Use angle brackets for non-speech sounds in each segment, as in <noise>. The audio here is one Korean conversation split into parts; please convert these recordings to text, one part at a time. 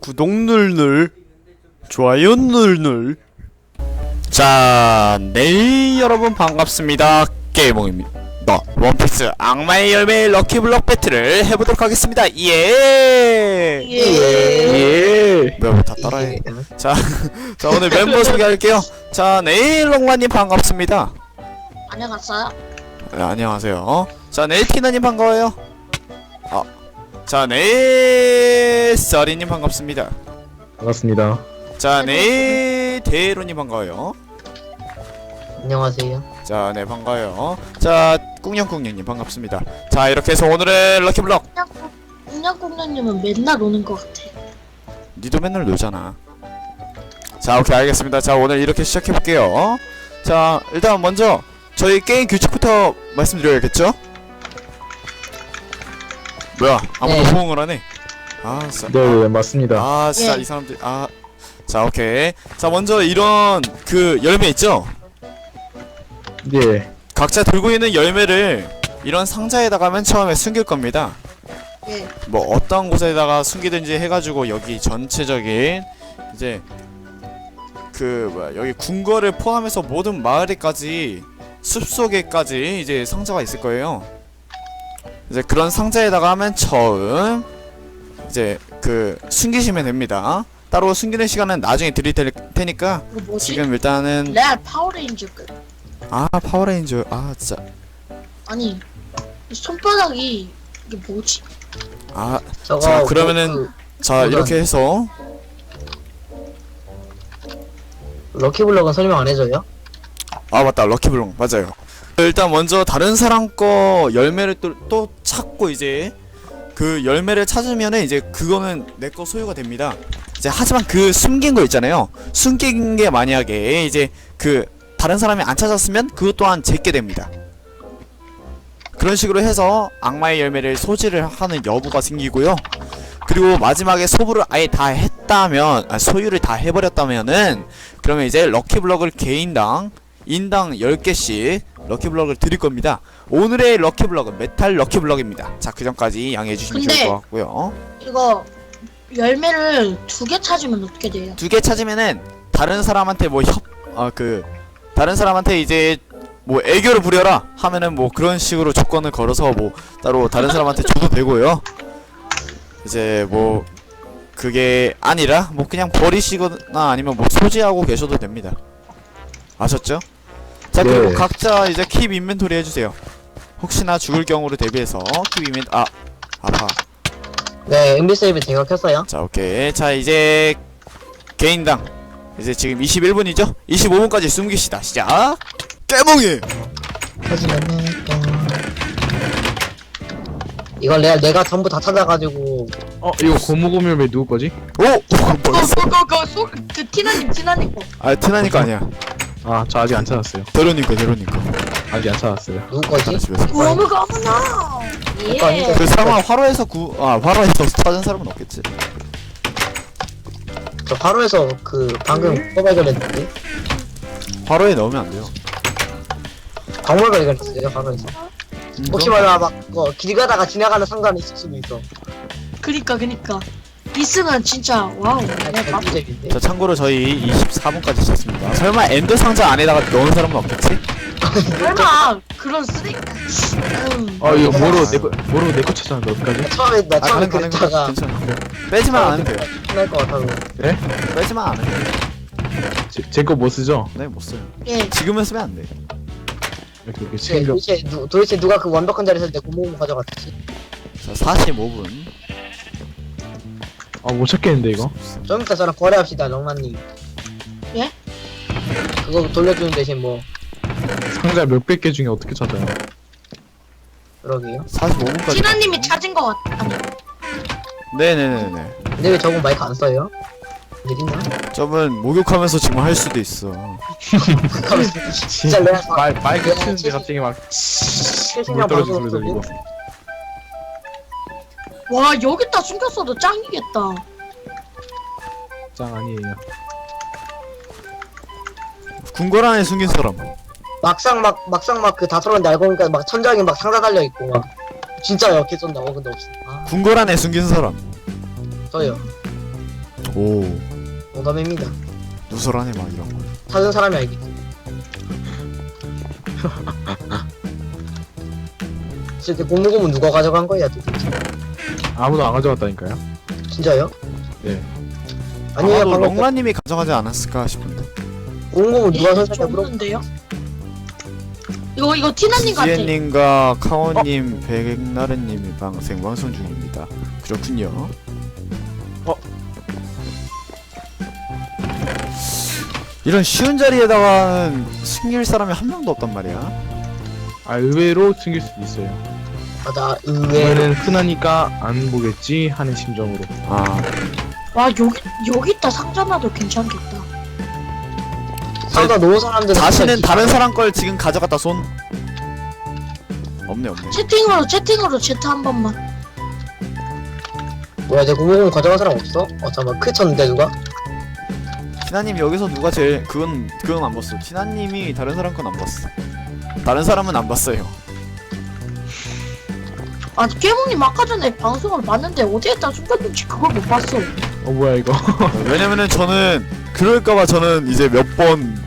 구독 눌눌 좋아요 눌눌. 자 내일 여러분 반갑습니다. 게이몽입니다. 원피스 악마의 열매 럭키블럭 배틀을 해보도록 하겠습니다. 예! 예. 뭐야 다 따라해? 자, <laughs> 자 오늘 멤버 소개할게요. 자 네일 롱마님 반갑습니다. 안녕하세요. 네, 안녕하세요. 자 네일 티나님 반가워요. 아, 자 네일 써리님 반갑습니다 반갑습니다. 자, 네, 대로님 반가워요. 안녕하세요. 자, 네, 반가워요. 자, 꿍냥꿍냥님 반갑습니다. 자, 이렇게 해서 오늘의 럭키블럭. 공냥공냥님은 맨날 오는 것 같아. 니도 맨날 놀잖아. 자, 오케이, 알겠습니다. 자, 오늘 이렇게 시작해볼게요. 자, 일단 먼저 저희 게임 규칙부터 말씀드려야겠죠? 뭐야, 아무도 네. 호응을 하네. 아, 진짜. 네, 네, 맞습니다. 아, 진짜 예. 이 사람들, 아. 자, 오케이. 자, 먼저 이런 그 열매 있죠? 예. 각자 들고 있는 열매를 이런 상자에다가 맨 처음에 숨길 겁니다. 예. 뭐 어떤 곳에다가 숨기든지 해가지고 여기 전체적인 이제 그 뭐야 여기 궁궐을 포함해서 모든 마을에까지 숲속에까지 이제 상자가 있을 거예요. 이제 그런 상자에다가 맨 처음 이제 그 숨기시면 됩니다. 따로 숨기는 시간은 나중에 드릴 테- 테니까 이거 뭐지? 지금 일단은 레알 파워레인저급. 아 파워레인저 아 진짜 아니 이 손바닥이 이게 뭐지? 아 저거 자, 그러면은- 그, 자 우선- 이렇게 해서 그 럭키블럭은 설명 안 해줘요? 아 맞다 럭키블록 맞아요 일단 먼저 다른 사람 거 열매를 또, 또 찾고 이제 그 열매를 찾으면은 이제 그거는 내 거 소유가 됩니다. 이제 하지만 그 숨긴 거 있잖아요. 숨긴 게 만약에 이제 그 다른 사람이 안 찾았으면 그것 또한 제게 됩니다. 그런 식으로 해서 악마의 열매를 소지를 하는 여부가 생기고요. 그리고 마지막에 소부를 아예 다 했다면 아, 소유를 다 해버렸다면은 그러면 이제 럭키블럭을 개인당 인당 10개씩 럭키블럭을 드릴 겁니다. 오늘의 럭키블럭은 메탈 럭키블럭입니다. 자, 그 전까지 양해해 주시면 근데- 좋을 것 같고요. 이거 열매를 두 개 찾으면 어떻게 돼요? 두 개 찾으면은 다른 사람한테 뭐 협, 아, 그, 다른 사람한테 이제 뭐 애교를 부려라 하면은 뭐 그런 식으로 조건을 걸어서 뭐 따로 다른 사람한테 줘도 <laughs> 되고요. 이제 뭐 그게 아니라 뭐 그냥 버리시거나 아니면 뭐 소지하고 계셔도 됩니다. 아셨죠? 자 네. 그리고 각자 이제 킵 인벤토리 해주세요. 혹시나 죽을 경우를 대비해서 킵 인벤 아 아파. 네, MB 세이브 제가 켰어요. 자 오케이 자 이제 개인당 이제 지금 21분이죠? 25분까지 숨기시다 시작 깨몽이 이걸 내가 내가 전부 다 찾아가지고 어, 이거 고무고물매 누구 거지? 오! 뭐였어? 그그그그 티나님 티나님 거. 아 티나니까 아니야 아, 저 아직 안 찾았어요. 대로니까 대로니까 아직 안 찾았어요. 누구 거지? 집에서 어머가 어머나. 예. 그 설마 화로에서 구.. 아 화로에서 찾은 사람은 없겠지 저 바로에서 그 방금 또 발견했는데 화로에 넣으면 안 돼요 광물 발견했어요. 바로에서. 음, 혹시 말나 막길 가다가 지나가는 상관이 있을 수도 있어. 그니까 그니까. 이승은 진짜 와우. 내가 개꿀잼인데. 자 참고로 저희 24분까지 쳤습니다 설마 엔더 상자 안에다가 넣은 사람은 없겠지? 설마 그런 쓰레기. 음. 어, 이거 뭐로 내 거, 뭐로 내거 찾았는데 어떡하지? 처음에 나아 처음에 가능 가능 그랬다가 괜찮아 빼지만 않으면 돼요 끝날 것 같아서. 빼지만 않으면 돼요 제거뭐 쓰죠? 네 못 써요 예. 지금은 쓰면 안 돼 이렇게 이렇게 네, 챙겨. 도대체, 누, 도대체 누가 그 완벽한 자리 쓸때 고무고 가져갔지? 자 45분 아, 못 찾겠는데 이거. 좀 이따 저랑 거래합시다, 렁마님. 예? 그거 돌려주는 대신 뭐, 상자 몇백 개 중에 어떻게 찾아요? 그러게요. 45분까지 티나님이 찾은 거 같. 아니. 네네네네 근데 왜 저분 마이크 안 써요? 일인가? 저분 목욕하면서 지금 할 수도 있어 <laughs> 진짜 내가 말, 마이크 치는데 갑자기 막, 최신형 방송 소리 들리고. 쓰고 와 여기다 숨겼어도 짱이겠다. 짱 아니에요. 궁궐 안에 숨긴 사람 막상 막 막상 막 그 다 털었는데 알고 보니까 막 천장에 막 상자 달려 있고 막 진짜 역해 쏜다. 어 근데 없어. 아 궁궐 안에 숨긴 사람 저요. 오 농담입니다. 누설하네 막 이런 거 찾은 사람이 알겠지. <laughs> 진짜 고무고무 누가 가져간 거야 도대체? 아무도 안 가져갔다니까요. 진짜요? 네. 아니에요 아마도 방금 롱라님이 가져가지 않았을까 싶은데 고무고무 누가 예, 선생님 물어 줬는데요? 이거 이거 티나님 같아. 지혜님과 카오님, 백나른님이 방 생방송 중입니다. 그렇군요. 어? 이런 쉬운 자리에다가는 숨길 사람이 한 명도 없단 말이야. 아 의외로 숨길 수도 있어요. 의외로 왜냐면 흔하니까 안 보겠지 하는 심정으로. 아, 와 여기 여기 있다 상자나도 괜찮겠다. 상가 놓은 사람들은 자신은 다른 사람 걸 지금 가져갔다 손. 없네 없네. 채팅으로 채팅으로 채트 한 번만. 뭐야 내 고무고무 가져간 사람 없어? 어 잠깐만 크 쳤는데 누가? 티나님 여기서 누가 제일 그건 그건 안 봤어. 티나님이 다른 사람 건 안 봤어. 다른 사람은 안 봤어요. 아 깨몽님 아까 전에 방송을 봤는데 어디에 다 숨겼는지 그걸 못 봤어. 어 뭐야 이거? <laughs> 왜냐면은 저는 그럴까봐 저는 이제 몇 번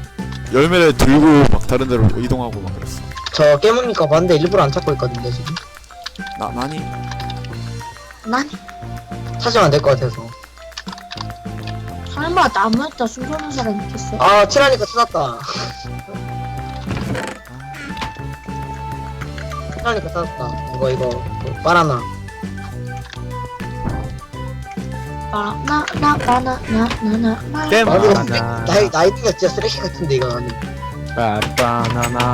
열매를 들고 막 다른 데로 이동하고 막 그랬어. 저 깨문니까 봤는데 일부러 안 찾고 있거든요 지금 나 나니? 난 찾으면 안 될 것 같아서 설마 나무에다 숨겨놓은 사람 있겠어? 아 칠하니까 찾았다 칠하니까 찾았다. 이거 이거 뭐, 바나나. 나나나나 나나 나 땜. 아, 이거 바나나. 나이 나이트가 진짜 쓰레기 같은데 이거 나는 바 바나나.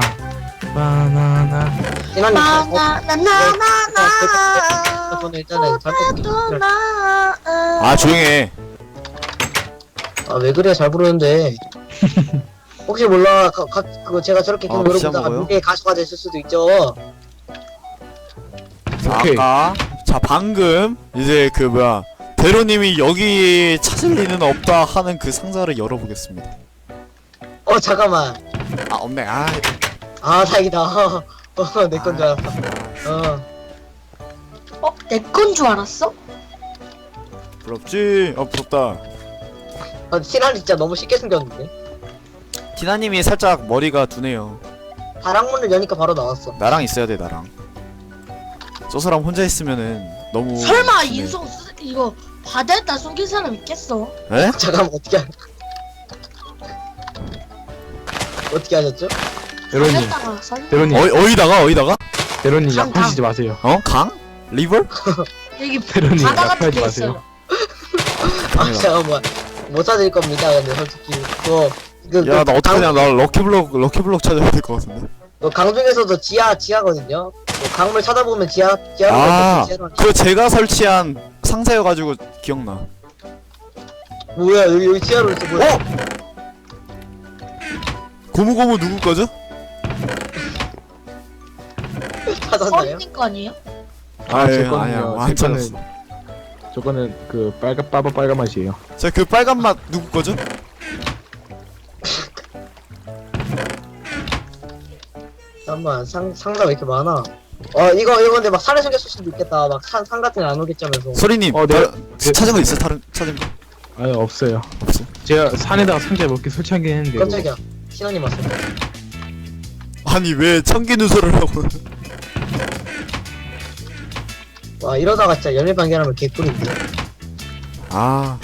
바나나. 칠하니까 어, 나나나 나나나. 저는 일단은 잘못 아 조용해. 아 왜 그래? 잘 부르는데. <laughs> 혹시 몰라. 가, 가, 그거 제가 저렇게 아, 계속 피자 노려보다가 먹어요? 무게 가시가 됐을 수도 있죠. 자, 오케이. 아까 자 방금 이제 그 뭐야 대로님이 여기 찾을 리는 없다 하는 그 상자를 열어보겠습니다. 어 잠깐만 아 없네. 아, 아 다행이다 <laughs> 어 내 건 줄 알았어 어 어? 내 건 줄 알았어? 부럽지? 어 부럽다. 아, 칠하니 진짜 너무 쉽게 숨겼는데 티나님이 살짝 머리가 두네요. 다락문을 여니까 바로 나왔어 나랑 있어야 돼 나랑. 저 사람 혼자 있으면은 너무. 설마 심해. 인성 쓰, 이거 바다에다 숨긴 사람 있겠어? 에? <laughs> 잠깐만 어떻게 하... 어떻게 하셨죠? 대로님, 바다에다가 대로님, 어이 어이다가 어이다가? 대로님 강, 약하시지 마세요. 어 강? 리버? <laughs> 여기 대로님 바다 같은 약하지 게 마세요. 있어요. 아 잠깐만 못 찾을 겁니다 근데 솔직히 그거 그, 야 그 나 어떡하냐 강, 나 럭키블럭 럭키블럭 찾아야 될 것 같은데. 그 강중에서도 지하 지하거든요 그 강물 찾아보면 지하 지하로 아, 그거 제가 설치한 상자여가지고 기억나. 뭐야 여기 여기 지하로 있어 뭐야 어? 고무고무 누구 거죠? <laughs> 찾았나요? 거 아니에요? 아, 제 아니야. 안제 거는 찾았어. 저거는 그 빨간 빠바 빨간 맛이에요. 자, 그 빨간 맛 누구 거죠? 잠깐만 상 상자 왜 이렇게 많아 어 이거 이거 근데 막 산에 숨겼을 수도 있겠다 막산산 같은 거안 오겠자면서 소리님, 어, 네. 다른- 찾은 거 있어? 다른 찾은 거 아니 없어요. 없어? 제가 산에다가 상자 몇개 설치하긴 했는데. 깜짝이야 신원님 왔어 아니 왜 청기 누설을 하고? 와 이러다가 진짜 열매 발견하면 개꿀인데 아.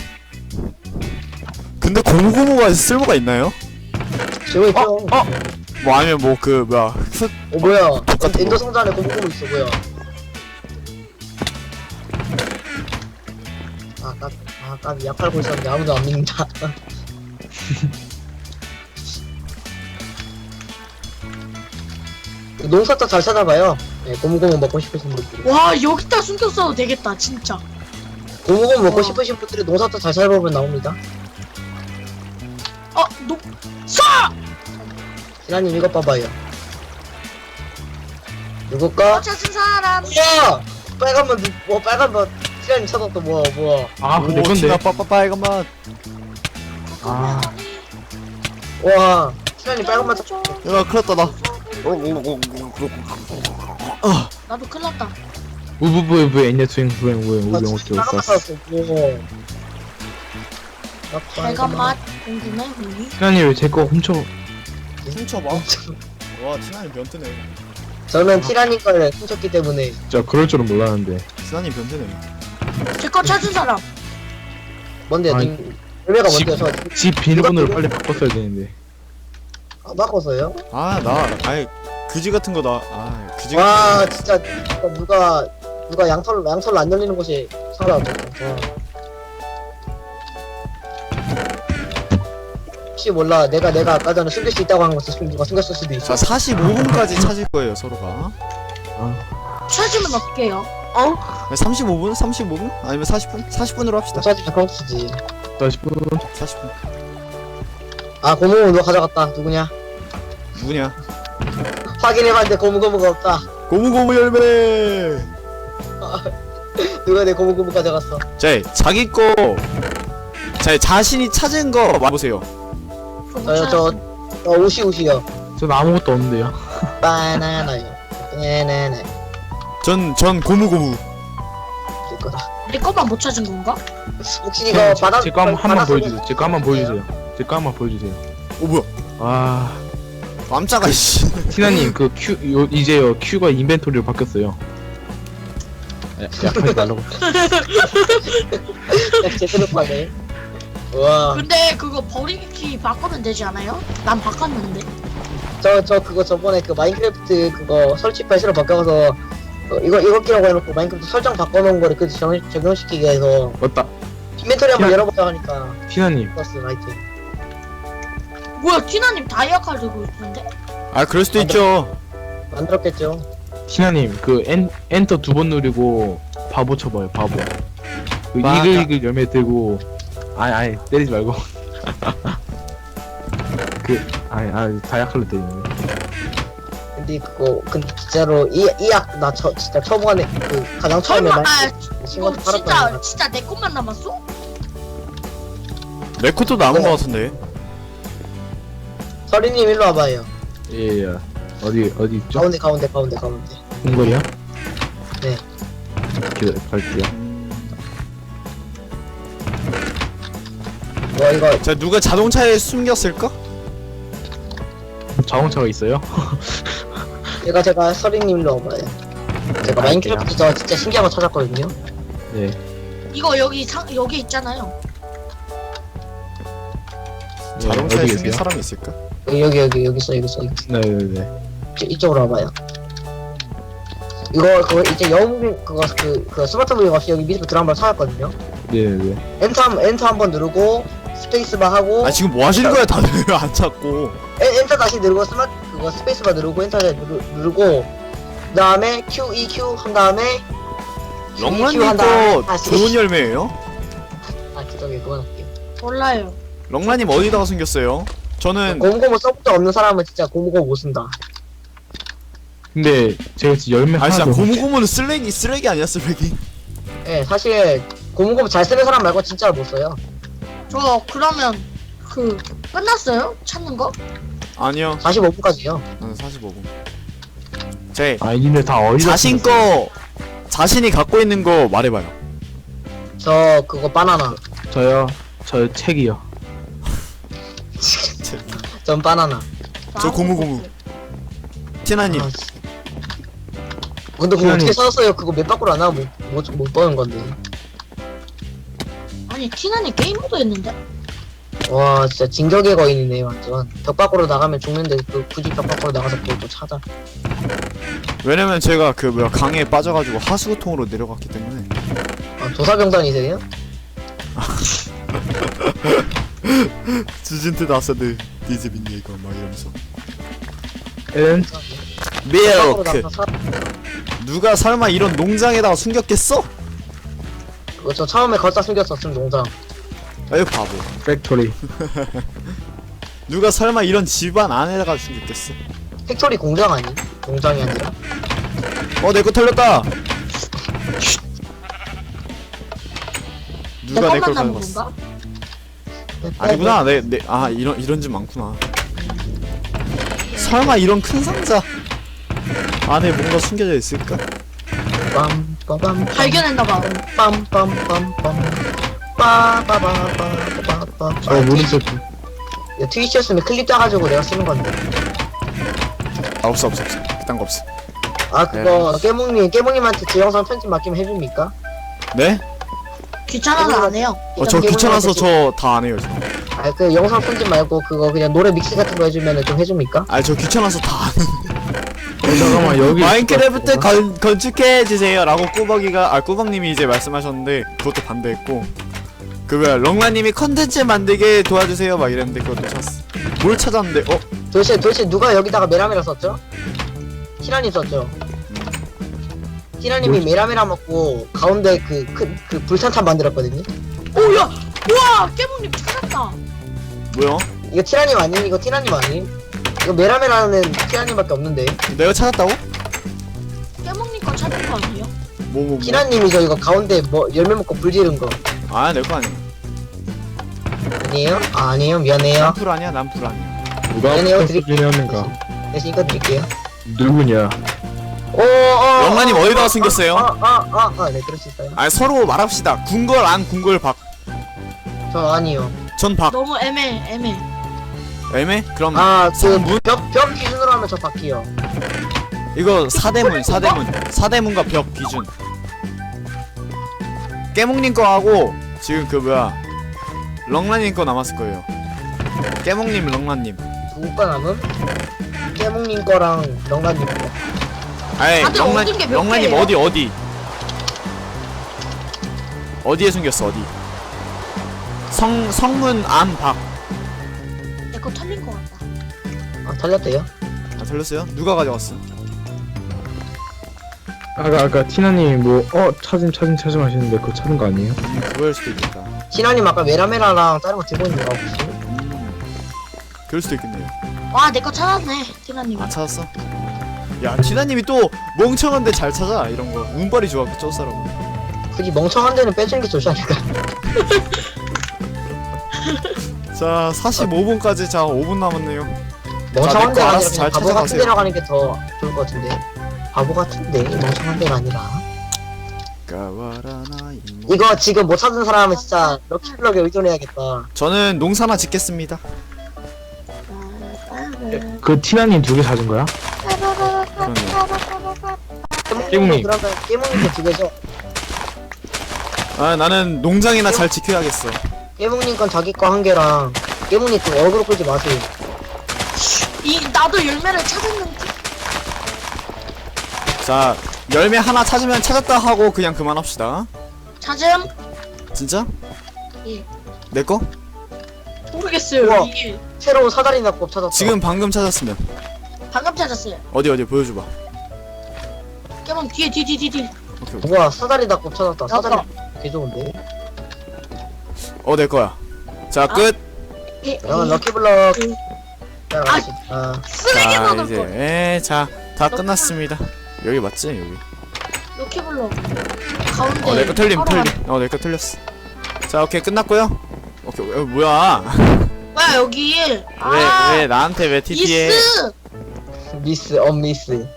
근데 고무고무가 쓸모가 있나요? 지금 있죠 어, 어? 뭐 아니면 뭐 그 뭐야 흑어 뭐야 똑같은 엔더 거. 상자 안에 고무고무 있어 뭐야 아 까, 아 까비 약 팔고 있었는데 아무도 안 믿는다 <laughs> 농사터 잘 찾아봐요 네, 고무고무 먹고 싶으신 분들 와 여기다 숨겼어도 되겠다 진짜. 고무고무 먹고 어. 싶으신 분들이 농사터 잘 찾아보면 나옵니다 어 녹. 쏴! 신하님 이것 봐봐요 어 찾은 사람. 야! 빨간맛 누, 뭐 빨간맛 신하님 찾았다 뭐야 뭐야 아, 그내 오, 건데. 티나 빠빠 빨간 맛. 아. 와 신하님 빨간 맛 찾 야 큰일 났다 나. 나도 큰일 났다. 우부부부부 엔야 수행 부행 우행 우병 어쩌고 빨간맛 쌌어. 찾았어 뭐 빨간 맛 궁금해 훈이 티나님 왜제 거 훔쳐 훔쳐봐 와 티나님 변태네 저는 티라님 걸 훔쳤기 때문에 진짜 그럴 줄은 몰랐는데 티나님 변태네 제 거 찾은 사람 뭔데요? 아니, 님 열매가 집- 뭔데요? 저집 비밀번호를 빨리 바꿨어야 되는데 아, 바꿔서요? 아나 아이 그지 같은 거나 아 그지 와 진짜 진짜 누가 누가 양털 양털 안 열리는 곳이 살아왔겠다. 와. 혹시 몰라 내가 내가 아까 전에 숨길 수 있다고 한 것을 누가 숨겼을 수도 있어. 자 45분까지 찾을 거예요 서로가 찾으면 어떻게 해요? 35분? 35분? 아니면 40분? 40분으로 합시다 찾으면 컴퓨터지. 40분 40분 아 고무고무 누가 가져갔다. 누구냐? 누구냐 확인해봤는데 고무고무가 없다. 고무고무 열매 <laughs> 누가 내 고무고무 가져갔어? 자 자기 거 자, 자신이 찾은 거 말해보세요 저요 저 어, 우시 우시요. 전 아무것도 없는데요 바나나요. 네네네. 전, 전 고무고무 제 거다. 내 거만 못 찾은 건가? 혹시 이거 바다 제거 한번 한번 바다 보여주세요 제 거 한번? 보여주세요 제 거 한번 보여주세요 어 뭐야 아 깜짝아 씨 티나님 그큐 요, 이제요 큐가 인벤토리로 바뀌었어요 야, 약하지 말라고 <laughs> 제대로 파네. 와. 근데 그거 버리기 바꾸면 되지 않아요? 난 바꿨는데 저, 저 그거 저번에 그 마인크래프트 그거 설치 패시로 바꿔서 어, 이거 이거 끼라고 해놓고 마인크래프트 설정 바꿔놓은 거를 그 적, 적용시키게 해서 맞다 인벤토리 한번 야. 열어보자 하니까 티나님 플러스 라이트 뭐야 티나님 다이아 칼 들고 있는데? 아 그럴 수도 있죠 만들었겠죠 티나님 그 엔, 엔터 두 번 누르고 바보 쳐봐요 바보 그 맞아. 이글 이글 열매 들고 아니 아니 때리지 말고 <laughs> 그 아니 아니 다이아칼로 때리네 근데 그거 근데 진짜로 이이약나 저 진짜 초반에 그 가장 처음에 설마 아 이거 친구한테 진짜 진짜 내 것만 남았어? 내 것도 남은 네. 거 같은데 서리님 일로 와봐요 예예 어디 어디 있죠? 가운데 가운데 가운데 가운데 궁궐이요? 네. 기다려 갈게요 와 이거 자 누가 자동차에 숨겼을까? 자동차가 있어요? 제가 제가 서리님 일로 와봐요 제가 마인크래프트 저 진짜 신기한 거 찾았거든요 네 이거 여기 상 여기 있잖아요 네, 자동차에 어디 숨긴 계세요? 사람이 있을까? 여기 여기 여기 여기 있어 여기 있어 여기 있어 네네네 이- 이쪽으로 와봐요. 이거 그거 이제 영웅 그거 그, 그 스마트 무빙 없이 여기 밑으로 들어간 번 찾았거든요. 네네네 엔터 한 엔터 한 번 누르고 스페이스바 하고 아 지금 뭐 하시는 거야 다들 <laughs> 안 찾고 엔, 엔터 다시 누르고 스마트 그거 스페이스바 누르고 엔터 다시 누르, 누르고 그 다음에 Q E Q 한 다음에 Q, E, 럭만님 Q 한 다음에 거 다시 좋은 열매예요? 아 기적에 그만할게요. 몰라요 럭만님 어디다가 숨겼어요? 저는 고무고무 써본 적 없는 사람은 진짜 고무고무 못 쓴다. 근데 제가 지금 열매 아 진짜 하나도 고무고무는 쓰레기 쓰레기 아니야 쓰레기 예, 사실 고무고무 잘 쓰는 사람 말고 진짜 못 써요. 저 그러면 그 끝났어요? 찾는 거? 아니요 45분까지요. 난 45분 제아 니네 다 어디다 자신? 거 자신이 갖고 있는 거 말해봐요 저 그거 바나나. 저요 저 책이요 <laughs> 전 바나나. 저 고무고무. 티나님 아, 씨. 근데 그거 어떻게 썼어요? 그거 몇 바꾸로 안 하고 못, 못, 못 버는 건데. 아니 티나님 게임 모드 했는데? 와, 진짜 진격의 거인이네, 완전. 벽 밖으로 나가면 죽는데, 그, 굳이 벽 밖으로 나가서 그걸 또 찾아. 왜냐면 제가 그 뭐야 강에 빠져가지고 하수구통으로 내려갔기 때문에 아, 조사병단이세요? 지진트 <laughs> 나서드 디즈빈 예거 막 이러면서 엔벽 밖으로 밀크 나가서 사... 누가 설마 이런 농장에다가 숨겼겠어? 저 처음에 걷다 숨겼었음, 농장. 아유 바보 팩토리 <laughs> 누가 설마 이런 집안 안에다가 숨겼겠어? 팩토리 공장 아니? 농장이 아니라. 어 내 거 털렸다 내 누가 내 것만 걸 남은 가져갔어 건가? 아니구나 내내아 이런 이런 집 많구나 설마 이런 큰 상자 안에 뭔가 숨겨져 있을까? 빰, 빠밤, 발견했나봐 빰, 빰, 빰, 빰. 빰, 빠빠빠빠빠빠빠. 저 모른척 이거 트위치였으면 클립 따가지고 내가 쓰는 건데. 아 없어 없어 없어 그딴 거 없어 아 그거 깨몽님 깨몽님한테 제 영상 편집 맡기면 해줍니까? 네? 귀찮아서 안 해요. 어 저 귀찮아서 저 다 안 해요 저. 아그 영상 편집 말고 그거 그냥 노래 믹스 같은 거 해주면 좀 해줍니까? 아니 저 귀찮아서 다 안 해요 어, 잠깐만 여기 마인크래프트 건, 건축해 주세요 라고 꾸벅이가 아 꾸벅님이 이제 말씀하셨는데 그것도 반대했고 그 뭐야 롱라님이 컨텐츠 만들게 도와주세요 막 이랬는데 그것도 찾았어 뭘 찾았는데 어 도대체 도대체 누가 여기다가 메라메라 썼죠? 티라님 썼죠? 티라님이 메라메라 먹고 가운데 그 그 그 불탄탄 만들었거든요? 오야, 우와, 깨몽님 찾았다. 뭐야 이거 티라님 아님? 이거 티라님 아님? 이거 메라메라는 티라님밖에 없는데. 내가 찾았다고? 거 찾은 거 아니에요? 뭐 뭐 뭐. 티라님이죠 이거 가운데 뭐 열매 먹고 불 지른 거. 아내 거 아니야 아니에요? 아 아니에요? 미안해요. 남풀 아니야 남풀 아니야. 누가 부탁드리려 하는가? 대신 이거 드릴게요. 누구냐? 오어 영란님 어디다가 숨겼어요? 아아아아네 그럴 수 있어요. 아니 서로 말합시다. 궁궐 안 궁궐 저 아니요. 박전박. 너무 애매, 애매. 애매? 그럼 아그 성문? 벽 벽 기준으로 하면 저 바뀌요 이거 사대문 사대문. 사대문과 벽 기준. 깨몽님 거 하고 지금 그 뭐야? 렁라님 거 남았을 거예요. 깨몽님 렁라님. 누가 남음? 깨몽님 거랑 영란님 거. 아이 다들 렁라, 얻은 게몇 렁라님 개예요? 어디 어디? 어디에 숨겼어 어디? 성 성문 안박 내거 털린 거 같다. 아 털렸대요? 아 틀렸어요? 누가 가져갔어? 아까 아까 티나님 뭐어 찾음 찾음 찾음 하시는데 그거 찾은 거 아니에요? 음, 그거일 수도 있겠다 신하님 아까 메라메라랑 다른 거 들고 있는 거 혹시? 음 그럴 수도 있겠네요 와, 내 거 찾았네, 티나님. 아 찾았어? 야 티나님이 또 멍청한데 잘 찾아 이런 거 운빨이 좋아 그저 사람 굳이 멍청한 데는 빼주는 게 좋지 않을까? <laughs> 자 45분까지 자 5분 남았네요 멍청한 내 데가 거 아니라 그냥 잘 바보 찾아가세요. 같은 데로 가는 게 더 좋을 것 같은데 바보 같은데 멍청한 데가 아니라 까와라나 이거 지금 못 찾은 사람은 진짜 럭키블럭에 의존해야겠다 저는 농사나 짓겠습니다 그 티나님 두개 찾은 거야? 깨몽님. 그러면 깨몽님도 두 개죠? 아 나는 농장이나 잘 지켜야겠어 깨몽님 건 자기 거 한 개랑 깨몽님 좀 어그로 끌지 마세요 이, 나도 열매를 찾았는데. 자 열매 하나 찾으면 찾았다 하고 그냥 그만합시다 찾음? 진짜? 예. 내 거? 모르겠어요. 우와. 이게 새로운 사다리 낙법 찾았다 지금 방금 찾았으면 방금 찾았어요. 어디 어디 보여줘봐 깨몽 뒤에, 뒤, 뒤, 뒤, 뒤. 오케이 오케이 우와 사다리 낙법 찾았다 사다리. 개 좋은데 어 내 거야 자끝 예, 그러면 예. 럭키블럭 음. 따라가시 아 쓰레기 자 먹을 이제 거. 에자다 끝났습니다 여기 맞지 여기 로켓블럭. 가운데. 어 내 거 틀림 틀림 어 내 거 틀렸어 자 오케이 끝났고요 오케이 어, 뭐야 뭐야, 여기. <laughs> 왜 아, 왜 나한테 왜 TP해 이스! 미스 어 미스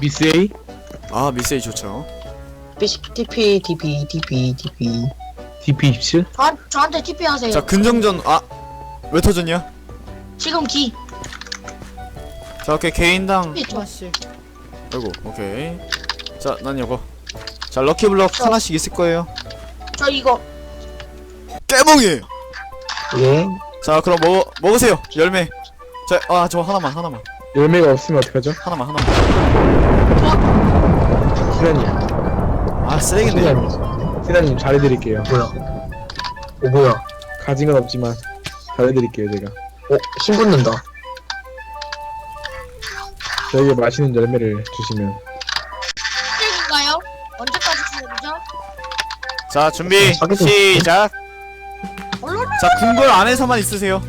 미스 A? 아 미세이 좋죠 피시 TP TP TP TP DP 27? 저, 저한테 TP 하세요. 자 근정전 아 왜 터졌냐 지금 기. 자 오케이 개인당 TP 저. 아이고 오케이 자난 이거 자 럭키블럭 저. 하나씩 있을 거예요 저 이거. 깨몽이 예 자 그럼 먹 먹으세요 열매 자아 저 하나만 하나만 열매가 없으면 어떡하죠? 하나만 하나만 티나님 아 쓰레기인데 티나님. 티나님 잘해드릴게요. 뭐야? 어 뭐야? 가진 건 없지만 잘해드릴게요 제가. 어힘 붙는다. 저에게 맛있는 열매를 주시면. 쓰레기인가요? 언제까지 쓰레기죠? 자 준비. 자기도- 시작. 얼른 자 궁궐 안에서만 있으세요.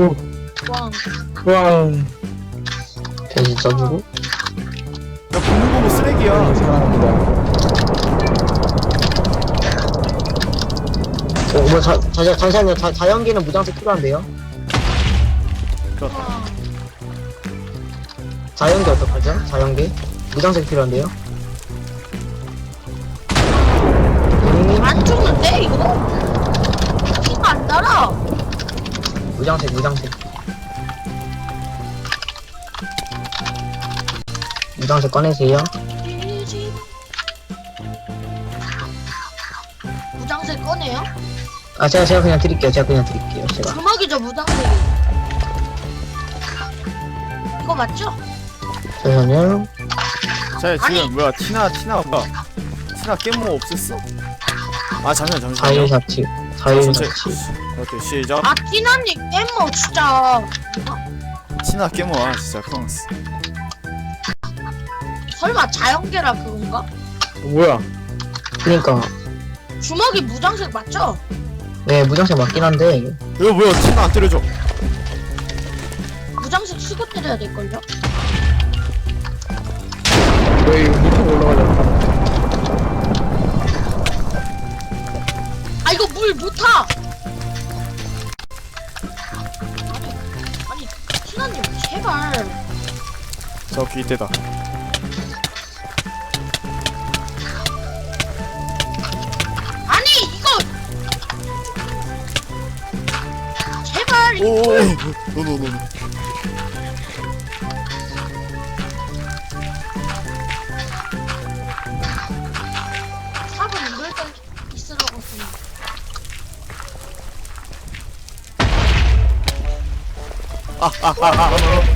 오 왕. 왕. 변신적이고? 야 궁궐 보고 쓰레기야. 사랑합니다 어머 자, 자, 잠시만요 자, 자연기는 무장색 필요한데요? 그렇다. 자연기 어떡하죠? 자연기? 무장색 필요한데요? 음, 안 죽는데 이거? 피가 안 달아. 무장색 무장색 무장색 꺼내세요 무장색 꺼내요? 아 제가 제가 그냥 드릴게요. 제가 그냥 드릴게요. 제가. 주먹이죠 무장색이. 이거 맞죠? 잠시만요. 자 지금 아니. 뭐야 티나 티나 뭐야 티나 깨모 없앴어? 아 잠시만 잠시만요 4일 자치. 4일 전체- 자치. 오케이 시작 아 티나님 엠머 진짜 티나 깨모아 진짜 컹스 설마 자연계라 그건가? 어, 뭐야? 그니까 주먹이 무장색 맞죠? 네 무장색 맞긴 한데 이거 뭐야 티나 안 때려줘 무장색 쓰고 때려야 될걸요? 왜 이거 밑에 올라가자. 아 이거 물 못 타! 아니 아니 티나님 제발 저 기대다 오오오 노노노노 삽은 이럴 때 있으라고 했는데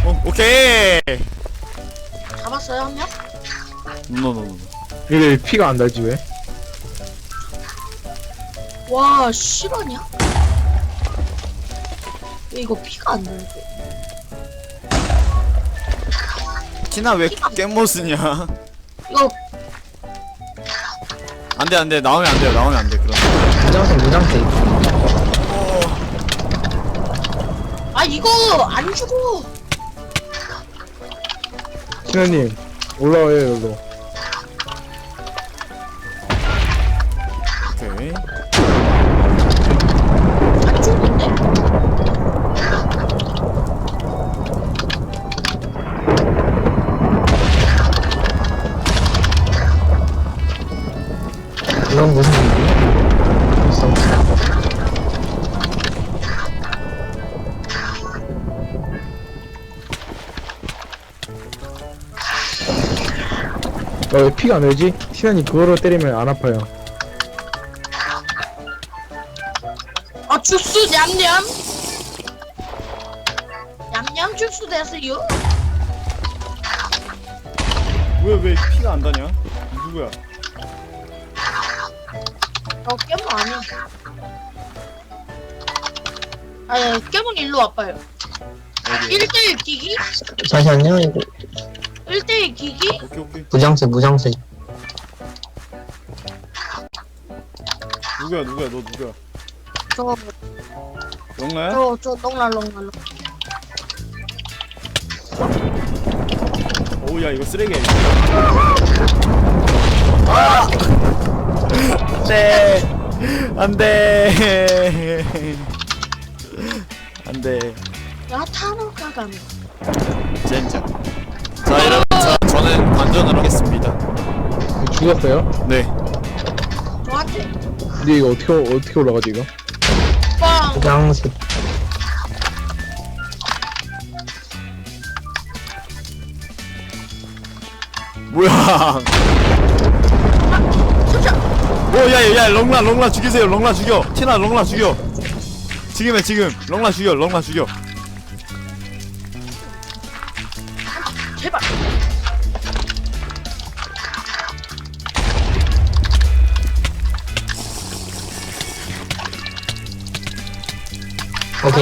어, 오케이 잡았어요 한 명? 노노노노 이게 피가 안 달지 왜? 와 실화냐? 왜 이거 피가 안 나지? 티나 왜 깨모 쓰냐 이거 안돼 안돼 나오면 안 돼요 나오면 안돼 그럼 무장색 무장색. 아 이거 안 주고 신현님 올라와요 여기로. 피가 안 달지? 신현이 그거로 때리면 안 아파요. 아 주스 냠냠 냠냠 주스 됐어요 왜 왜 피가 안 다냐 누구야 어 깨문 아니야 아니 깨문 일로 와봐요 어디 1대1 기기? 잠시만요. 이거 1대1 기기? 오케이 오케이 무장색 무장색. 누구야 누구야 너 누구야 저, 영나야? 저, 저, 롱랄롱랄롱 오야 이거 쓰레기야 이거 아! 안돼 안돼 안돼 야 타노카 가면 젠장 자 반전을 하겠습니다. 죽었어요? 네. 저한테 근데 이거 어떻게 어떻게 올라가지 이거? 빵! 무장색. 뭐야? 잠시만 오야야 롱라 롱라 죽이세요. 롱라 죽여. 티나 롱라 죽여. 지금해 지금. 롱라 죽여 롱라 죽여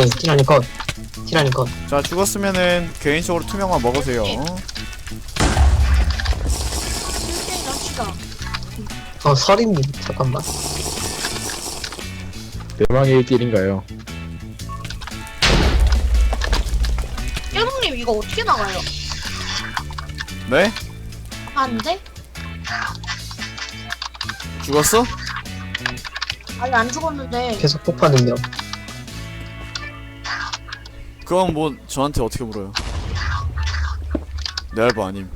오케이 티라니 컷. 티라니 컷. 자 죽었으면은 개인적으로 투명만 먹으세요 1대1 잡시다 어 서림님 잠깐만. 대망의 1딜인가요? 깨문님 이거 어떻게 나가요? 네? 안 돼? 죽었어? 아니 안 죽었는데 계속 폭파 능력. 그건 뭐 저한테 어떻게 물어요 내 알바 아님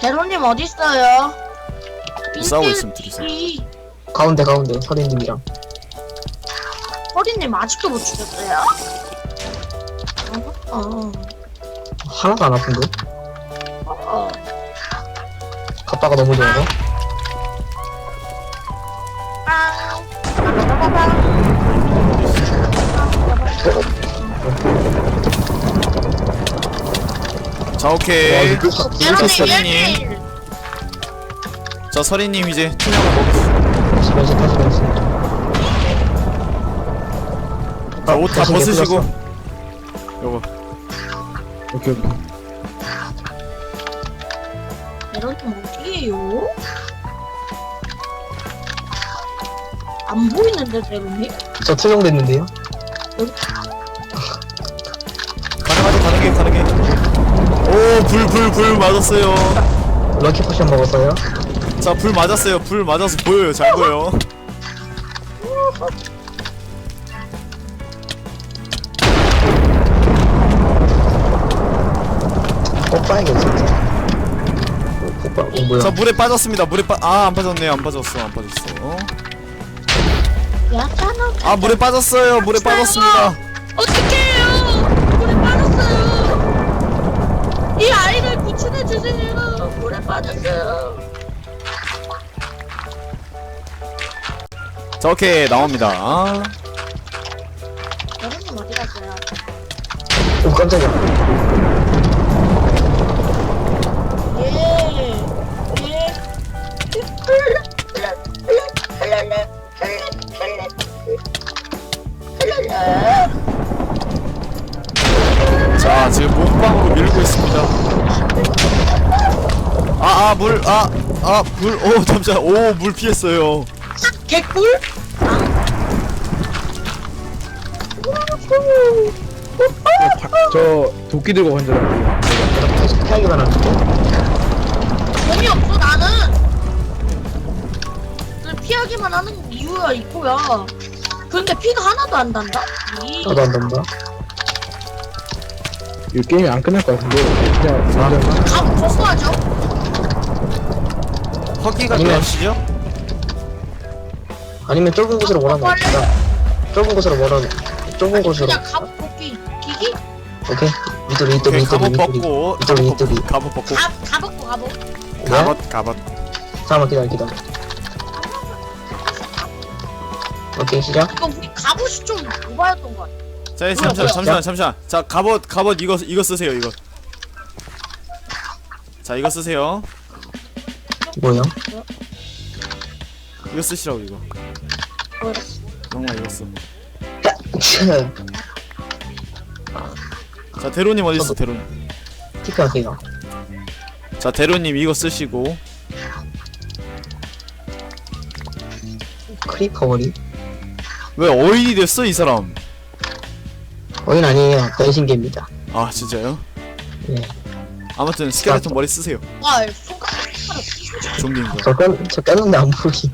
대로님 어딨어요? 싸우고 1대1 있으면 들으세요. 기기. 가운데 가운데 서림님이랑. 서디님 아직도 못 죽였어요? 어, 하나도 안 아픈데? 어, 어. 갔다가 너무 좋아서. 자 오케이 서디님. 예론님. 자 서리님 이제 투명을 먹 다시 다시 다시. 자옷 다 벗으시고 요거 오케이 오케이 예론님 어디에요? 안 보이는데, 예론님? 저 투명됐는데요? 가능하지 가능해 가능해. 오불 불 불 맞았어요. 럭키 포션 먹었어요? 자 불 맞았어요. 불 맞아서 보여요. 잘 보여. 오빠에게 진짜. 오빠, 어, 뭐야? 자 물에 빠졌습니다. 물에 빠아 안 빠졌네요. 안 빠졌어 안 빠졌어 야잖아. 아 물에 빠졌어요 물에 빠졌습니다 어떡해요! 물에 빠졌어요! 이 아이를 구출해 주세요! 물에 빠졌어요! 자 오케이 나옵니다 아, 여러분 어디 갔어요? 오, 깜짝이야. 밀고 있습니다 아 아 물 아아물오 <laughs> 잠시만 오 물 피했어요 개꿀? 저 도끼 들고 피하기만 하는 거. 몸이 없어 나는! 그냥 피하기만 하는 이유가 있고요 근데 피가 하나도 안 단다? 이 나도 안 된다. 이 게임이 안 끝날 것 같은데 그냥 그냥 감 고소하죠? 허기가 아니면- 되시죠? 아니면 좁은 곳으로 몰아넣어. 좁은 곳으로 몰아넣어. 좁은 곳으로. 그냥 갑 뽑기 기기? 오케이. 오케이 이쪽으로, 갑옷 이쪽으로. 벗고 이쪽으로, 갑옷 벗고. 갑옷 벗고 갑 네? 갑옷 갑옷 잠깐만 기다려, 기다려. 오케이, 시작. 이거 우리 갑옷이 좀 오바였던 것 같아 자 잠시만 뭐야? 잠시만 잠시만 자 갑옷 갑옷 이거 이거 쓰세요 이거 자 이거 쓰세요 뭐야? 이거 쓰시라고 이거? 정말 이거 써 자 대로님 어디 있어 대로님 티크하세요. 자 대로님 이거 쓰시고 크리퍼 머리. 왜 어인이 됐어 이 사람 어인 아니에요. 변신계입니다. 아 진짜요? 네. 아무튼 스켈레톤 머리 쓰세요 와 손가락 좀비인 거저 꼈, 저 꼈는데 안 보기.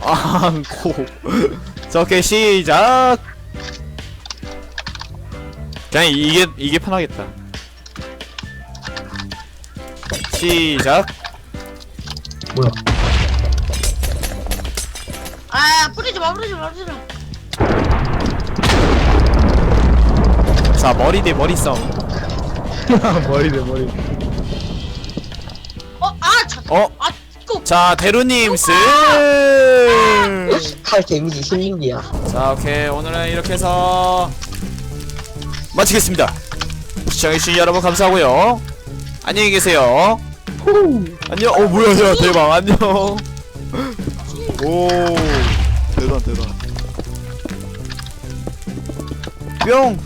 아 코 자 오케이 시작 그냥 이게 이게 편하겠다 시작 뭐야? 아 뿌리지 마 뿌리지 마 뿌리지 마 자 머리 대 머리 싸움. 머리네 <laughs> 머리. 어 아 자 어? 아 이거. 자 대루님 승! 칼 데미지 16이야. 자 오케이. 오늘은 이렇게 해서 마치겠습니다. 시청해주신 여러분 감사하고요. 안녕히 계세요. 안녕. 어 뭐야 야 대박. 안녕. 오. 대단 대단. 뿅